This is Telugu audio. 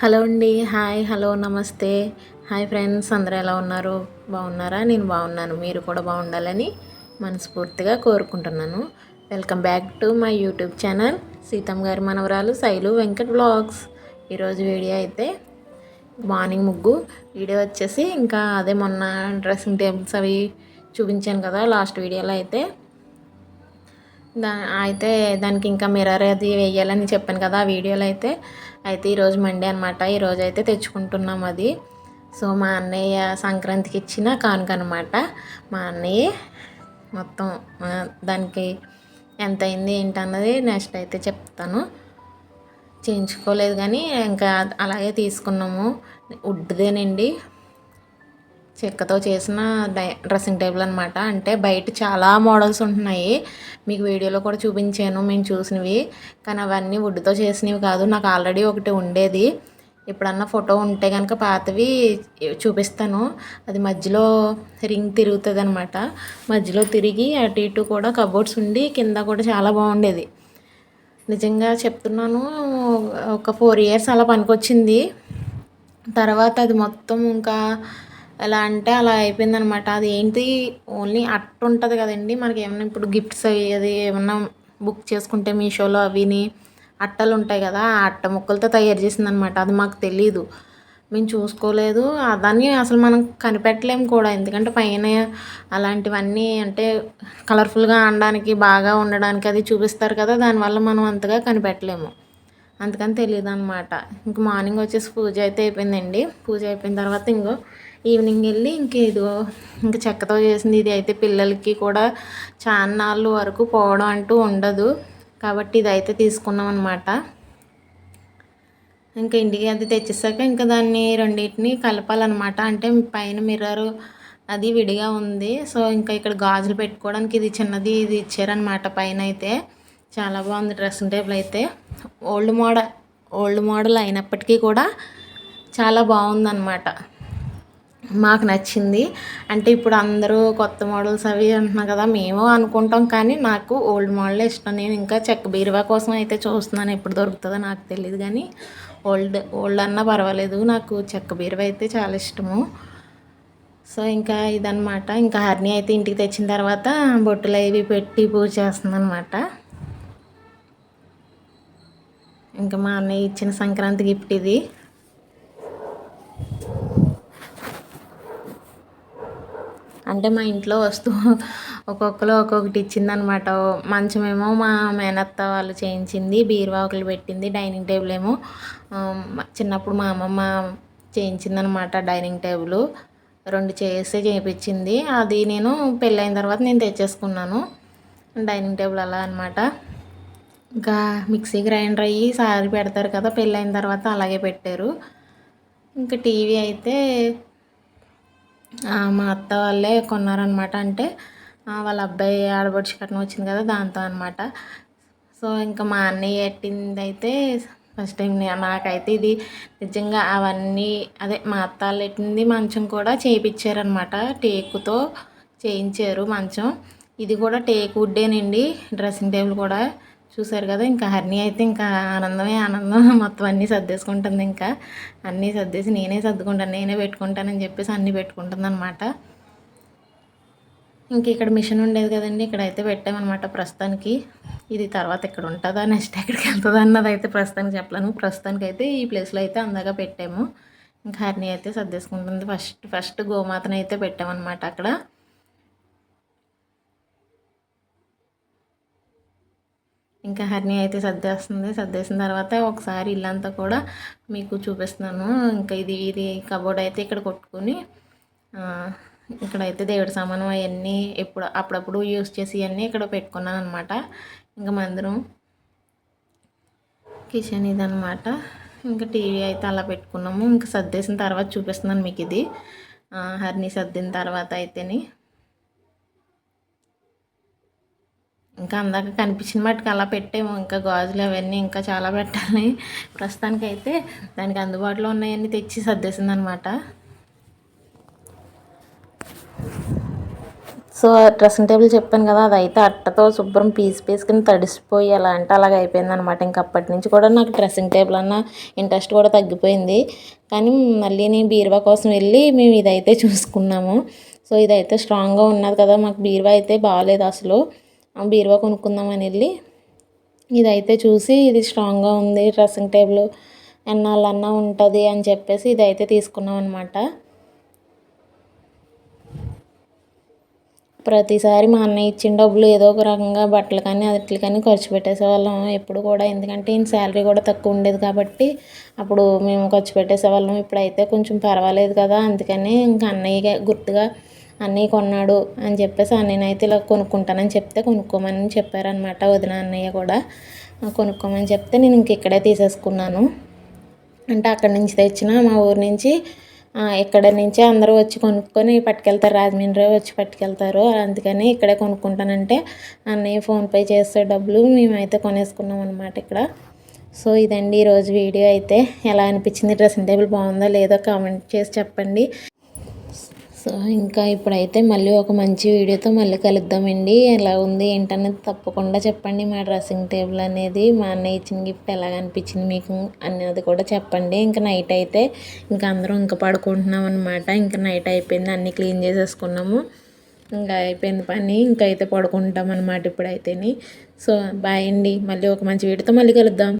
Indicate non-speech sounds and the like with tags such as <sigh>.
హలో అండి hi hello namaste. Hi friends అందరూ ఎలా ఉన్నారు? బాగున్నారా? నేను బాగున్నాను. మీరు కూడా బాగుండాలని మనస్ఫూర్తిగా కోరుకుంటున్నాను. Welcome back to my YouTube channel Seethamma గారి మనవరాలు శైలు వెంకట్ బ్లాగ్స్ ఈరోజు వీడియో అయితే మార్నింగ్ ముగ్గు. వీడియో వచ్చేసి ఇంకా అదే మొన్న డ్రెస్సింగ్ టేబుల్స్ అవి చూపించాను కదా లాస్ట్ వీడియోలో అయితే. దా అయితే దానికి ఇంకా మిర్రర్ అది వేయాలని చెప్పాను కదా ఆ వీడియోలో అయితే. అయితే ఈరోజు మండే అనమాట ఈరోజు అయితే తెచ్చుకుంటున్నాం అది. సో మా అన్నయ్య సంక్రాంతికి ఇచ్చిన కానుక అనమాట మా అన్నయ్య మొత్తం దానికి ఎంత అయింది ఏంటన్నది నెక్స్ట్ అయితే చెప్తాను. చేయించుకోలేదు కానీ ఇంకా అలాగే తీసుకున్నాము. వుడ్దేనండి చెక్కతో చేసిన డై డ్రెస్సింగ్ టేబుల్ అనమాట అంటే బయట చాలా మోడల్స్ ఉంటున్నాయి. మీకు వీడియోలో కూడా చూపించాను మేము చూసినవి. కానీ అవన్నీ వుడ్తో చేసినవి కాదు. నాకు ఆల్రెడీ ఒకటి ఉండేది. ఎప్పుడన్నా ఫోటో ఉంటే కనుక పాతవి చూపిస్తాను. అది మధ్యలో రింగ్ తిరుగుతుంది అనమాట మధ్యలో తిరిగి అటు ఇటు కూడా కబోర్డ్స్ ఉండి కింద కూడా చాలా బాగుండేది. నిజంగా చెప్తున్నాను ఒక ఫోర్ ఇయర్స్ అలా పనికొచ్చింది. తర్వాత అది మొత్తం ఇంకా ఎలా అంటే అలా అయిపోయిందనమాట. అది ఏంటి? ఓన్లీ అట్ట ఉంటుంది కదండి. మనకి ఏమైనా ఇప్పుడు గిఫ్ట్స్ అది ఏమన్నా బుక్ చేసుకుంటే మీషోలో అవిని అట్టలు ఉంటాయి కదా ఆ అట్ట ముక్కలతో తయారు చేసిందనమాట. అది మాకు తెలీదు. మేము చూసుకోలేదు. దాన్ని అసలు మనం కనిపెట్టలేము కూడా. ఎందుకంటే పైన అలాంటివన్నీ అంటే కలర్ఫుల్గా ఆడడానికి బాగా ఉండడానికి అది చూపిస్తారు కదా దానివల్ల మనం అంతగా కనిపెట్టలేము. అందుకని తెలియదు అనమాట ఇంక మార్నింగ్ వచ్చేసి పూజ అయితే అయిపోయిందండి. పూజ అయిపోయిన తర్వాత ఇంకో ఈవినింగ్ వెళ్ళి ఇంకేదో ఇంక చెక్కతో చేసింది ఇది అయితే పిల్లలకి కూడా చాన్నాళ్ళు వరకు పోవడం అంటూ ఉండదు. కాబట్టి ఇది అయితే తీసుకున్నాం అనమాట ఇంకా ఇంటికి అది తెచ్చేసాక ఇంకా దాన్ని రెండింటిని కలపాలన్నమాట. అంటే పైన మిర్రర్ అది విడిగా ఉంది. సో ఇంకా ఇక్కడ గాజులు పెట్టుకోవడానికి ఇది చిన్నది ఇది ఇచ్చారనమాట పైన అయితే. చాలా బాగుంది డ్రెస్సింగ్ టేబుల్ అయితే. ఓల్డ్ మోడల్ ఓల్డ్ మోడల్ అయినప్పటికీ కూడా చాలా బాగుందన్నమాట. మాకు నచ్చింది. అంటే ఇప్పుడు అందరూ కొత్త మోడల్స్ అవి అంటున్నారు కదా మేము అనుకుంటాం కానీ నాకు ఓల్డ్ మోడల్ ఇష్టం. నేను ఇంకా చెక్క బీరువా కోసం అయితే చూస్తున్నాను ఎప్పుడు దొరుకుతుందో నాకు తెలియదు కానీ ఓల్డ్ ఓల్డ్ అన్నా పర్వాలేదు. నాకు చెక్క బీరువా అయితే చాలా ఇష్టము. సో ఇంకా ఇదనమాట ఇంకా హర్ని అయితే ఇంటికి తెచ్చిన తర్వాత బొట్టులు అవి పెట్టి పూజ చేస్తుందనమాట ఇంకా మా అన్నయ్య ఇచ్చిన సంక్రాంతి గిఫ్ట్ ఇది. అంటే మా ఇంట్లో వస్తువు ఒక్కొక్కరు ఒక్కొక్కటి ఇచ్చిందనమాట. మంచమేమో మా మేనత్త వాళ్ళు చేయించింది బీరువా ఒకరు పెట్టింది డైనింగ్ టేబుల్ ఏమో చిన్నప్పుడు మా అమ్మమ్మ చేయించిందనమాట డైనింగ్ టేబుల్. రెండు చేస్తే చేయించింది అది నేను పెళ్ళైన తర్వాత నేను తెచ్చేసుకున్నాను. డైనింగ్ టేబుల్ అలా అనమాట. ఇంకా మిక్సీ గ్రైండర్ అయ్యి సారి పెడతారు కదా పెళ్ళైన తర్వాత అలాగే పెట్టారు. ఇంకా టీవీ అయితే మా అత్త వాళ్ళే కొన్నారనమాట అంటే వాళ్ళ అబ్బాయి ఆడబడిచి కట్నం వచ్చింది కదా దాంతో అనమాట సో ఇంకా మా అన్నయ్య ఎట్టింది అయితే ఫస్ట్ టైం నాకైతే ఇది నిజంగా అవన్నీ అదే మా అత్త వాళ్ళు ఎట్టింది మంచం కూడా చేయించారనమాట టేకుతో చేయించారు మంచం. ఇది కూడా టేక్ వుడ్డేనండి డ్రెస్సింగ్ టేబుల్ కూడా. చూసారు కదా ఇంకా హర్ని అయితే ఇంకా ఆనందమే ఆనందం. <laughs> మొత్తం అన్నీ సర్దేసుకుంటుంది ఇంకా. అన్నీ సర్దేసి నేనే సర్దుకుంటాను నేనే పెట్టుకుంటానని చెప్పేసి అన్నీ పెట్టుకుంటుంది అనమాట ఇంక ఇక్కడ మిషన్ ఉండేది కదండి ఇక్కడ అయితే పెట్టామన్నమాట ప్రస్తుతానికి. ఇది తర్వాత ఇక్కడ ఉంటుందా నెక్స్ట్ ఎక్కడికి వెళ్తుందా అన్నది అయితే ప్రస్తుతానికి చెప్పలేను. ప్రస్తుతానికి అయితే ఈ ప్లేస్లో అయితే అందాక పెట్టాము. ఇంకా హర్ని అయితే సర్దేసుకుంటుంది. ఫస్ట్ ఫస్ట్ గోమాతను అయితే పెట్టామన్నమాట అక్కడ. ఇంకా హర్ని అయితే సర్దేస్తుంది. సర్దేసిన తర్వాత ఒకసారి ఇల్లంతా కూడా మీకు చూపిస్తున్నాను. ఇంకా ఇది ఇది కబోర్డ్ అయితే ఇక్కడ కొట్టుకుని ఇక్కడైతే దేవుడి సామాను అవన్నీ ఎప్పుడు అప్పుడప్పుడు యూస్ చేసి ఇవన్నీ ఇక్కడ పెట్టుకున్నాను అనమాట ఇంకా మందిరం కిచెన్ ఇదనమాట ఇంకా టీవీ అయితే అలా పెట్టుకున్నాము. ఇంకా సర్దేసిన తర్వాత చూపిస్తున్నాను మీకు ఇది. హర్ని సర్దిన తర్వాత అయితేని. ఇంకా అందాక కనిపించిన మట్టుకు అలా పెట్టాము. ఇంకా గాజులు అవన్నీ ఇంకా చాలా పెట్టాలి. ప్రస్తుతానికైతే దానికి అందుబాటులో ఉన్నాయన్నీ తెచ్చి సర్దేసింది అనమాట సో డ్రెస్సింగ్ టేబుల్ చెప్పాను కదా అదైతే అట్టతో శుభ్రం పీస్ పీసుకుని తడిసిపోయి అలా అంటే అలాగ అయిపోయింది అనమాట ఇంక అప్పటి నుంచి కూడా నాకు డ్రెస్సింగ్ టేబుల్ అన్న ఇంట్రెస్ట్ కూడా తగ్గిపోయింది. కానీ మళ్ళీ నేను బీరువా కోసం వెళ్ళి మేము ఇదైతే చూసుకున్నాము. సో ఇదైతే స్ట్రాంగ్గా ఉన్నది కదా మాకు బీరువా అయితే బాగాలేదు అసలు. బీరువా కొనుక్కుందామని వెళ్ళి ఇదైతే చూసి ఇది స్ట్రాంగ్గా ఉంది డ్రెస్సింగ్ టేబుల్ ఎన్నాళ్ళన్నా ఉంటుంది అని చెప్పేసి ఇదైతే తీసుకున్నాం అనమాట ప్రతిసారి మా అన్నయ్య ఇచ్చిన డబ్బులు ఏదో ఒక రకంగా బట్టలు కానీ అట్ల కానీ ఖర్చు పెట్టేసేవాళ్ళం ఎప్పుడు కూడా. ఎందుకంటే ఈయన శాలరీ కూడా తక్కువ ఉండేది కాబట్టి అప్పుడు మేము ఖర్చు పెట్టేసేవాళ్ళం. ఇప్పుడైతే కొంచెం పర్వాలేదు కదా అందుకని ఇంకా అన్నయ్య గుర్తుగా అన్నయ్య కొన్నాడు అని చెప్పేసి నేనైతే ఇలా కొనుక్కుంటానని చెప్తే కొనుక్కోమని చెప్పారనమాట వదిన అన్నయ్య కూడా. కొనుక్కోమని చెప్తే నేను ఇంక ఇక్కడే తీసేసుకున్నాను. అంటే అక్కడి నుంచి తెచ్చిన మా ఊరు నుంచి ఇక్కడ నుంచి అందరూ వచ్చి కొనుక్కొని పట్టుకెళ్తారు రాజమండ్రి వచ్చి పట్టుకెళ్తారు. అందుకని ఇక్కడే కొనుక్కుంటానంటే అన్నయ్య ఫోన్పే చేస్తే డబ్బులు మేమైతే కొనేసుకున్నాం అనమాట ఇక్కడ. సో ఇదండి ఈరోజు వీడియో అయితే. ఎలా అనిపించింది? డ్రెస్సింగ్ టేబుల్ బాగుందో? లేదో కామెంట్ చేసి చెప్పండి. సో ఇంకా ఇప్పుడైతే మళ్ళీ ఒక మంచి వీడియోతో మళ్ళీ కలుద్దామండి. ఎలా ఉంది ఏంటనేది తప్పకుండా చెప్పండి. మా డ్రెస్సింగ్ టేబుల్ అనేది మా అన్నయ్య ఇచ్చిన గిఫ్ట్ ఎలాగ అనిపించింది మీకు అనేది కూడా చెప్పండి. ఇంకా నైట్ అయితే ఇంకా అందరం ఇంకా పడుకుంటున్నాం అనమాట ఇంకా నైట్ అయిపోయింది. అన్నీ క్లీన్ చేసేసుకున్నాము. ఇంకా అయిపోయింది పని. ఇంకా అయితే పడుకుంటాం అనమాట ఇప్పుడైతేని. సో బాయ్ అండి. మళ్ళీ ఒక మంచి వీడియోతో మళ్ళీ కలుద్దాం.